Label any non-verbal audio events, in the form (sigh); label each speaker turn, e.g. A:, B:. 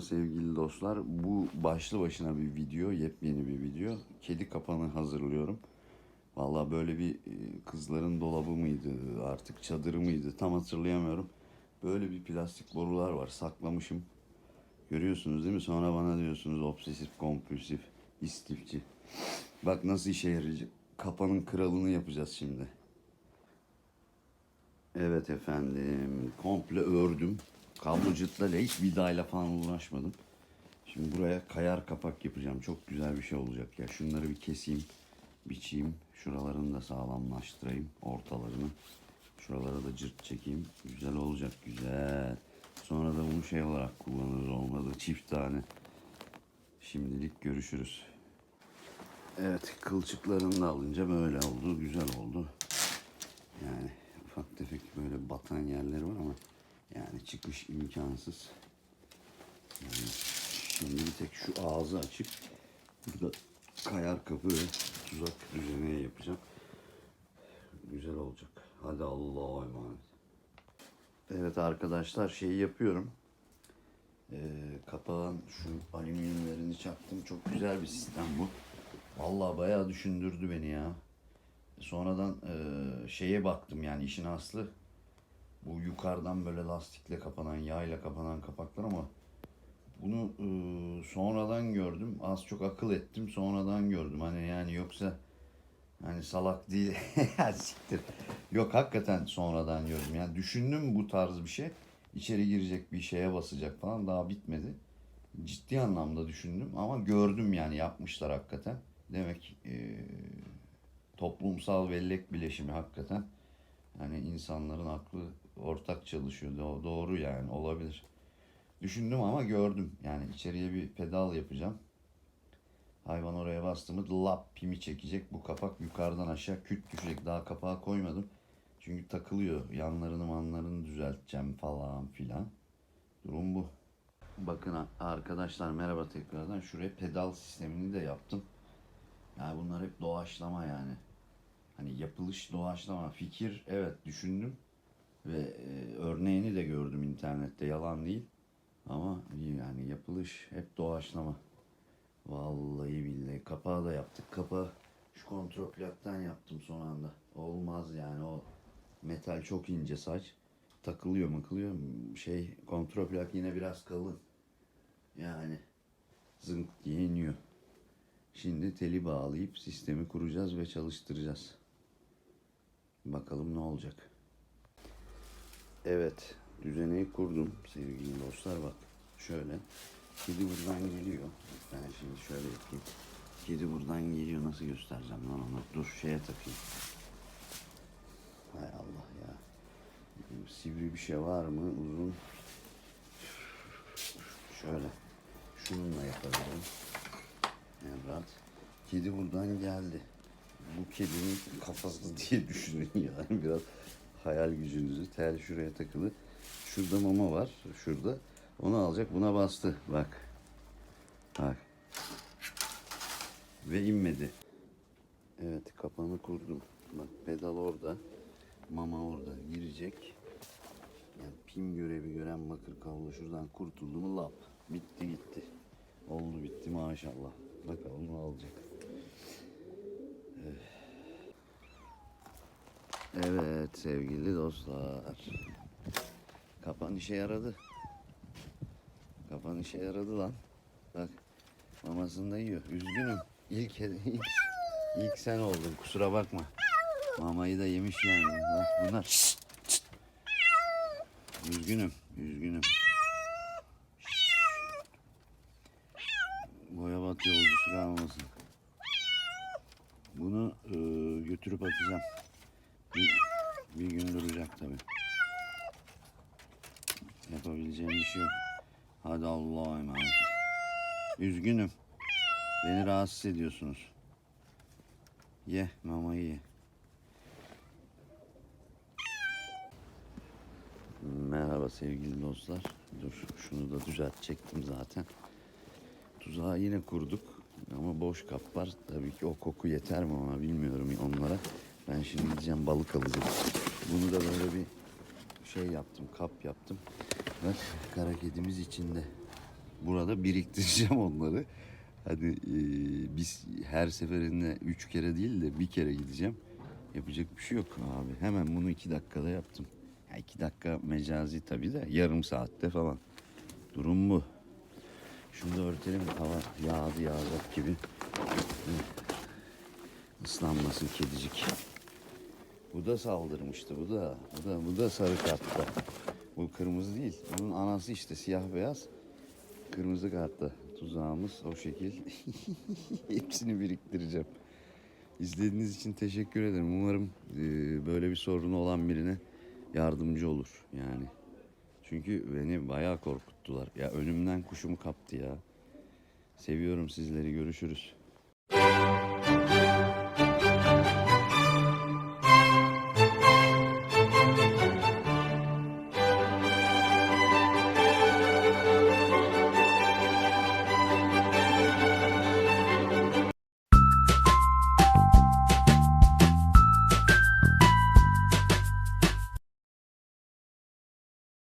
A: sevgili dostlar. Bu başlı başına bir video, yepyeni bir video. Kedi kapanı hazırlıyorum. Vallahi böyle bir e, kızların dolabı mıydı, artık çadırı mıydı tam hatırlayamıyorum. Böyle bir plastik borular var, saklamışım. Görüyorsunuz değil mi? Sonra bana diyorsunuz obsesif, kompulsif, istifçi. Bak nasıl işe yarayacak. Kapanın kralını yapacağız şimdi. Evet efendim. Komple ördüm. Kablo hiç vidayla falan uğraşmadım. Şimdi buraya kayar kapak yapacağım. Çok güzel bir şey olacak ya. Şunları bir keseyim, biçeyim. Şuralarını da sağlamlaştırayım. Ortalarını. Şuralara da cırt çekeyim. Güzel olacak. Güzel. Sonra da bunu şey olarak kullanırız. Olmadı çift tane. Şimdilik görüşürüz. Evet kılçıklarını da alınca böyle oldu. Güzel oldu. Yani ufak tefek böyle batan yerleri var ama yani çıkış imkansız. Yani şimdi bir tek şu ağzı açık. Burada kayar kapı ve tuzak düzeneye yapacağım. Güzel olacak. Hadi Allah'a emanet. Evet arkadaşlar şeyi yapıyorum. Ee, kapağın şu alüminyumlarını çaktım. Çok güzel bir sistem bu. Vallahi bayağı düşündürdü beni ya. Sonradan e, şeye baktım yani işin aslı bu yukarıdan böyle lastikle kapanan, yağla kapanan kapaklar ama bunu e, sonradan gördüm. Az çok akıl ettim sonradan gördüm. Hani yani yoksa hani salak değil. (laughs) Siktir. Yok hakikaten sonradan gördüm. Yani düşündüm bu tarz bir şey. İçeri girecek bir şeye basacak falan daha bitmedi. Ciddi anlamda düşündüm ama gördüm yani yapmışlar hakikaten. Demek e, toplumsal bellek bileşimi hakikaten. Yani insanların aklı ortak çalışıyor. Do- doğru yani olabilir. Düşündüm ama gördüm. Yani içeriye bir pedal yapacağım. Hayvan oraya bastı mı lap pimi çekecek. Bu kapak yukarıdan aşağı küt düşecek. Daha kapağı koymadım. Çünkü takılıyor. Yanlarını manlarını düzelteceğim falan filan. Durum bu. Bakın arkadaşlar merhaba tekrardan. Şuraya pedal sistemini de yaptım. Yani bunlar hep doğaçlama yani. Hani yapılış doğaçlama. Fikir evet düşündüm. Ve e, örneğini de gördüm internette. Yalan değil. Ama yani yapılış hep doğaçlama. Vallahi billahi. Kapağı da yaptık. Kapağı şu kontrol plaktan yaptım son anda. Olmaz yani o metal çok ince saç. Takılıyor makılıyor. Şey kontrol plak yine biraz kalın. Yani zınk diye iniyor. Şimdi teli bağlayıp sistemi kuracağız ve çalıştıracağız. Bakalım ne olacak. Evet, düzeneyi kurdum sevgili dostlar bak. Şöyle. Kedi buradan geliyor. Ben şimdi şöyle yapayım. Kedi buradan geliyor. Nasıl göstereceğim lan onu? Dur şeye takayım. Hay Allah ya. Sivri bir şey var mı? Uzun. Şöyle. Şununla yapabilirim. Evet. Kedi buradan geldi. Bu kedinin kafası (laughs) diye düşünün yani biraz hayal gücünüzü. Tel şuraya takılı. Şurada mama var. Şurada. Onu alacak. Buna bastı. Bak. Bak. Ve inmedi. Evet kapanı kurdum. Bak pedal orada. Mama orada. Girecek. Yani pin görevi gören bakır kablo şuradan kurtuldu mu lap. Bitti gitti. Oldu bitti maşallah. Bakalım ne olacak. Evet sevgili dostlar. Kapan işe yaradı. Kapan işe yaradı lan. Bak mamasını da yiyor. Üzgünüm. İlk, ilk, ilk sen oldun kusura bakma. Mamayı da yemiş yani. Bak bunlar. Üzgünüm. Üzgünüm. Boyabat yolcusu kalmasın. Bunu e, götürüp atacağım. Bir, bir gün duracak tabi. Yapabileceğim bir şey yok. Hadi Allah'a emanet. Üzgünüm. Beni rahatsız ediyorsunuz. Ye mamayı ye. Merhaba sevgili dostlar. Dur şunu da düzeltecektim zaten. Tuzağı yine kurduk ama boş kap var. Tabii ki o koku yeter mi ona bilmiyorum onlara. Ben şimdi gideceğim balık alacağım. Bunu da böyle bir şey yaptım, kap yaptım. Bak kara kedimiz içinde. burada biriktireceğim onları. Hani e, biz her seferinde üç kere değil de bir kere gideceğim. Yapacak bir şey yok abi. Hemen bunu iki dakikada yaptım. Ya iki dakika mecazi tabii de yarım saatte falan. Durum bu. Şunu da örtelim hava yağdı yağacak gibi. Islanmasın kedicik. Bu da saldırmıştı bu da. Bu da bu da sarı kartta. Bu kırmızı değil. Bunun anası işte siyah beyaz. Kırmızı kartta. Tuzağımız o şekil. (laughs) Hepsini biriktireceğim. İzlediğiniz için teşekkür ederim. Umarım e, böyle bir sorunu olan birine yardımcı olur yani. Çünkü beni bayağı korkuttular. Ya önümden kuşumu kaptı ya. Seviyorum sizleri. Görüşürüz.